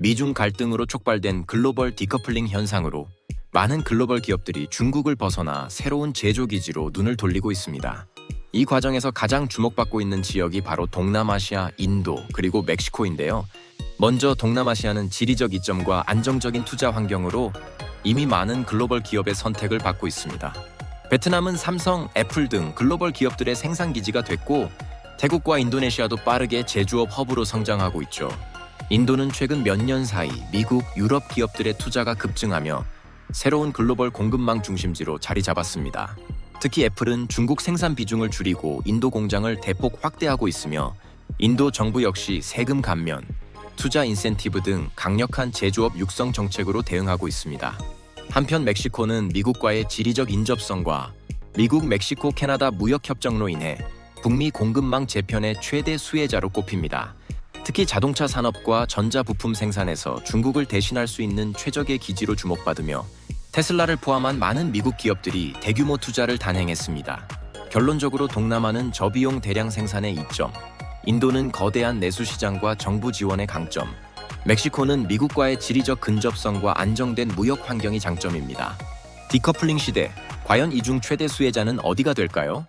미중 갈등으로 촉발된 글로벌 디커플링 현상으로 많은 글로벌 기업들이 중국을 벗어나 새로운 제조 기지로 눈을 돌리고 있습니다. 이 과정에서 가장 주목받고 있는 지역이 바로 동남아시아, 인도, 그리고 멕시코인데요. 먼저 동남아시아는 지리적 이점과 안정적인 투자 환경으로 이미 많은 글로벌 기업의 선택을 받고 있습니다. 베트남은 삼성, 애플 등 글로벌 기업들의 생산 기지가 됐고 태국과 인도네시아도 빠르게 제조업 허브로 성장하고 있죠. 인도는 최근 몇 년 사이 미국, 유럽 기업들의 투자가 급증하며 새로운 글로벌 공급망 중심지로 자리 잡았습니다. 특히 애플은 중국 생산 비중을 줄이고 인도 공장을 대폭 확대하고 있으며 인도 정부 역시 세금 감면, 투자 인센티브 등 강력한 제조업 육성 정책으로 대응하고 있습니다. 한편 멕시코는 미국과의 지리적 인접성과 미국, 멕시코, 캐나다 무역 협정로 인해 북미 공급망 재편의 최대 수혜자로 꼽힙니다. 특히 자동차 산업과 전자 부품 생산에서 중국을 대신할 수 있는 최적의 기지로 주목받으며 테슬라를 포함한 많은 미국 기업들이 대규모 투자를 단행했습니다. 결론적으로 동남아는 저비용 대량 생산의 이점, 인도는 거대한 내수 시장과 정부 지원의 강점, 멕시코는 미국과의 지리적 근접성과 안정된 무역 환경이 장점입니다. 디커플링 시대, 과연 이중 최대 수혜자는 어디가 될까요?